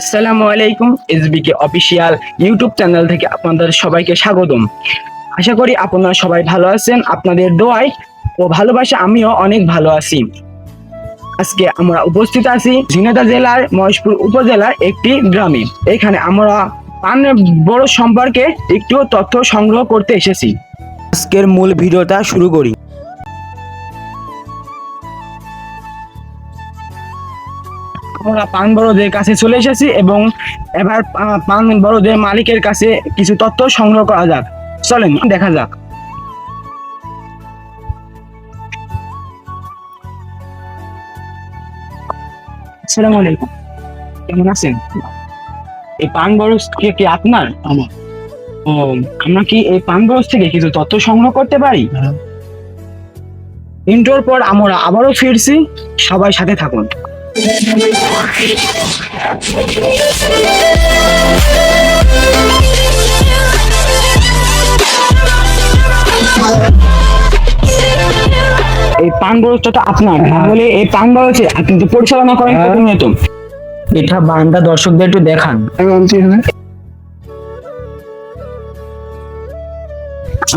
আসসালামু আলাইকুম এসবিকে official YouTube channel থেকে আপনাদের সবাইকে স্বাগতম। আশা করি আপনারা সবাই ভালো আছেন, আপনাদের দোয়ায় ও ভালোবাসা আমিও অনেক ভালো আছি। আজকে আমরা উপস্থিত আছি ঝিনাইদহ জেলার মহেশপুর উপজেলার একটি গ্রামে। এখানে আমরা পান বড় সম্পর্কে একটু তথ্য সংগ্রহ করতে এসেছি। আজকের মূল ভিডিওটা শুরু করি। আমরা পান বড়দের কাছে চলে এসেছি এবং এবার পান বড়দের মালিকের কাছে কিছু তথ্য সংগ্রহ করা যাক। চলেন দেখা যাক। আসসালামু আলাইকুম। কেমন আছেন? এই পান বরস কি কি আপনার? আমার। ও আমরা কি এই পান বরস থেকে কিছু তথ্য সংগ্রহ করতে পারি? হ্যাঁ। ইন্টোর পর আমরা আবারও ফিরছি। সবাই সাথে থাকুন। এই পান বরসটা তো আপনার। তাহলে এই পান বরসে আপনি তো পরিচালনা করেন। প্রতিনিয়ত এটা বান্দা দর্শকদের একটু দেখান।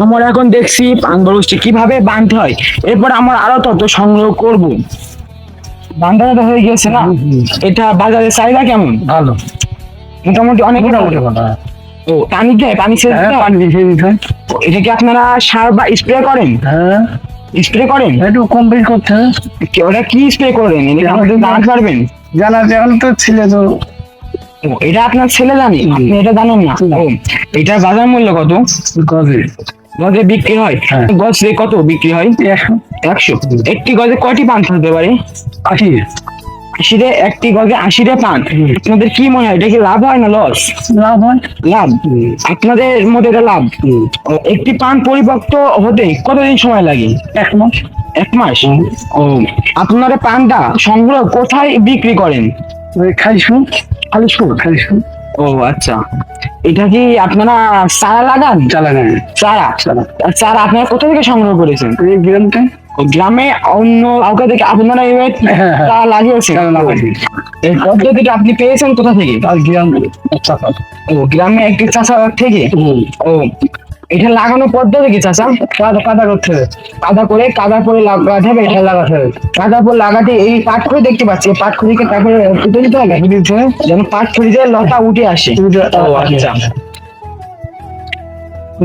আমরা এখন দেখছি পান বরসটি কীভাবে বাঁধতে হয়। এরপর আমরা আরও তত সংগ্রহ করব। বান্ধাটা হয়ে গেছে না? এটা বাজারে চাহিদা কেমন? ভালো। মোটামুটি অনেক মোটামুটি ভালো ও পানি দেয় পানি ছেড়ে হ্যাঁ? পানি দিতে এটা কি আপনারা সার বা স্প্রে করেন? হ্যাঁ। স্প্রে করেন? একটু কম বেশি করতে ওটা কি স্প্রে করেন? এটা আমাদের জানাতে পারবেন জানা এখন তো ছিল তো। এটা আপনার ছেলে জানে? আপনি এটা জানেন না? এটার বাজার মূল্য কত? গজে। গজে বিক্রি হয়? হ্যাঁ। গজে কত বিক্রি হয়? একশো। একটি গজে কয়টি পান থাকতে পারে? আশি। আশিরে একটি গজে আশিরে পান। আপনাদের কি মনে হয় এটা কি লাভ হয় না লস লাভ হয়। লাভ। আপনাদের মধ্যে এটা লাভ। একটি পান পরিপক্ত হতে কতদিন সময় লাগে? এক মাস। এক মাস? ও আপনারা পানটা সংগ্রহ কোথায় বিক্রি করেন? খাইছু আলিশপুর খাইছু ও আচ্ছা। এটা কি আপনারা চারা লাগান? চারা চারা। চারা। আপনারা কোথা থেকে সংগ্রহ করেছেন? গ্রামটা। গ্রামে অন্য কাউকে থেকে আপনারা এইভাবে হ্যাঁ, চারা লাগাইছি। এই পদ্ধতিটা আপনি পেয়েছেন কোথা থেকে? গ্রাম। ও গ্রামে একটি চাষা থেকে? ও এটা লাগানোর পদ্ধতি কি চাষা কাদা কাদা করতে হবে। কাদা করে কাদা করে লাগাতে হবে এটা লাগাতে হবে। কাদা পর লাগাতে এই পাট খড়ি দেখতে পাচ্ছি এই পাট খড়িকে তারপরে দিতে হবে? যেন পাট খড়িতে লতা উঠে আসে। ও আচ্ছা।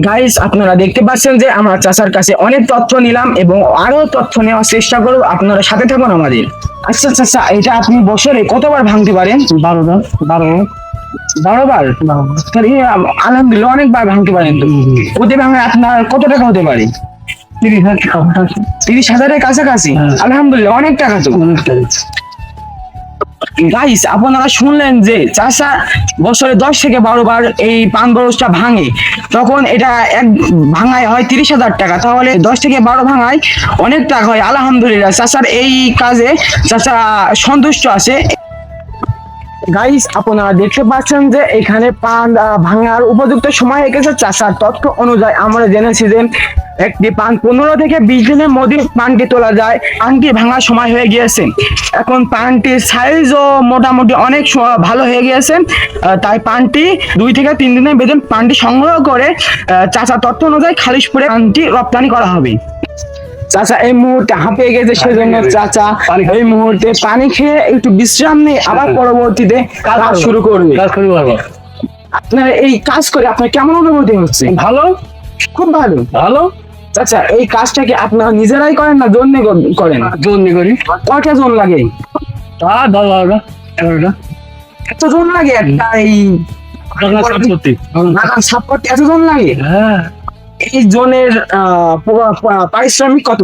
গাইস আপনারা দেখতে পাচ্ছেন যে আমার চাচার কাছে অনেক তথ্য নিলাম এবং আরও তথ্য নেওয়ার চেষ্টা করব। আপনারা সাথে থাকুন আমাদের। আচ্ছা চাচা এটা আপনি বছরে কতবার ভাঙতে পারেন? বারো বারো বার বারো। তাহলে আম- আলহামদুলিল্লাহ অনেকবার ভাঙতে পারেন তো। প্রতি ভাঙে আপনার কত টাকা হতে পারে? তিরিশ হাজার। তিরিশ হাজারের কাছাকাছি? হ্যাঁ। আলহামদুলিল্লাহ অনেক টাকা তো। গাইস আপনারা শুনলেন যে চাষা বছরে দশ থেকে বারো বার এই পান বরসটা ভাঙে। তখন এটা এক ভাঙায় হয় তিরিশ হাজার টাকা। তাহলে দশ থেকে বারো ভাঙায় অনেক টাকা হয়। আলহামদুলিল্লাহ, চাষার এই কাজে চাষা সন্তুষ্ট আছে। গাইস আপনারা দেখতে পাচ্ছেন যে এখানে পান ভাঙার উপযুক্ত সময় গেছে। চাষার তথ্য অনুযায়ী আমরা জেনেছি যে একটি পান পনেরো থেকে বিশ দিনের মধ্যে পানটি তোলা যায়। পানটি ভাঙার সময় হয়ে গিয়েছে। এখন পানটির সাইজও মোটামুটি অনেক ভালো হয়ে গিয়েছে। তাই পানটি দুই থেকে তিন দিনের বেতন পানটি সংগ্রহ করে চাষার তথ্য অনুযায়ী খালিশপুরে পানটি রপ্তানি করা হবে। চাচা এই মুহূর্তে হাঁপিয়ে গেছে সেজন্য চাচা এই মুহূর্তে পানি খেয়ে একটু বিশ্রাম নিয়ে আবার পরবর্তীতে কাজ শুরু করবে। কাজ আপনার এই কাজ করে আপনার কেমন অনুভূতি হচ্ছে? ভালো? খুব ভালো। ভালো? আচ্ছা এই কাজটা কি আপনারা নিজেরাই করেন না জন্য করেন? জোন করি। কয়টা জন লাগে? তা দশ বারোটা এগারোটা। এত জন লাগে একটা এই করতে এত জন লাগে? হ্যাঁ। এই জনের পারিশ্রমিক কত?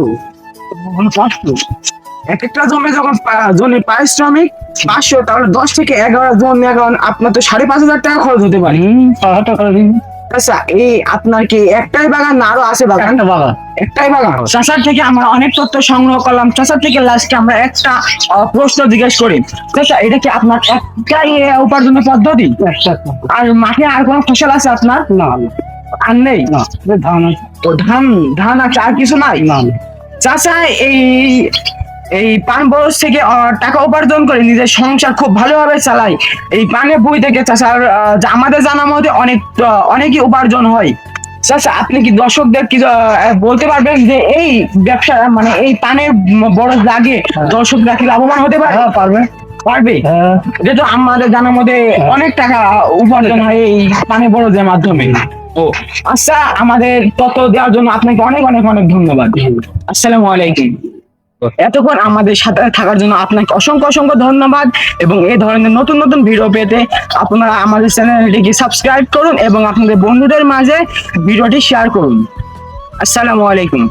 এক একটা জমে যখন জনের পারিশ্রমিক পাঁচশো তাহলে দশ থেকে এগারো জন এখন আপনার তো সাড়ে পাঁচ হাজার টাকা খরচ হতে পারে। আচ্ছা এই আপনার কি একটাই বাগান না আরও আছে বাগান? বাগান। একটাই বাগান। চাষার থেকে আমরা অনেক তথ্য সংগ্রহ করলাম। চাষার থেকে লাস্টে আমরা একটা প্রশ্ন জিজ্ঞেস করি। চাচা এটা কি আপনার একটাই উপার্জনের পদ্ধতি? আর মাঠে আর কোনো ফসল আছে আপনার? না। আর নেই। ধান ও ধান ধান আছে আর কিছু নাই? চাচা এই এই পান বরস থেকে টাকা উপার্জন করে নিজের সংসার খুব ভালোভাবে চালায় এই পানের বই থেকে চাষার আমাদের জানা মতে অনেক অনেকই উপার্জন হয়। চাচা আপনি কি দর্শকদের কি বলতে পারবেন যে এই ব্যবসা মানে এই পানের বরস লাগে দর্শকরা কি লাভবান হতে পারে? হ্যাঁ পারবে। পারবে? হ্যাঁ। যেহেতু আমাদের জানার মধ্যে অনেক টাকা উপার্জন হয় এই পানি বড়দের মাধ্যমে। ও আচ্ছা আমাদের তথ্য দেওয়ার জন্য আপনাকে অনেক অনেক অনেক ধন্যবাদ। আসসালামু আলাইকুম। এতক্ষণ আমাদের সাথে থাকার জন্য আপনাকে অসংখ্য অসংখ্য ধন্যবাদ এবং এই ধরনের নতুন নতুন ভিডিও পেতে আপনারা আমাদের চ্যানেলটিকে সাবস্ক্রাইব করুন এবং আপনাদের বন্ধুদের মাঝে ভিডিওটি শেয়ার করুন। আসসালামু আলাইকুম।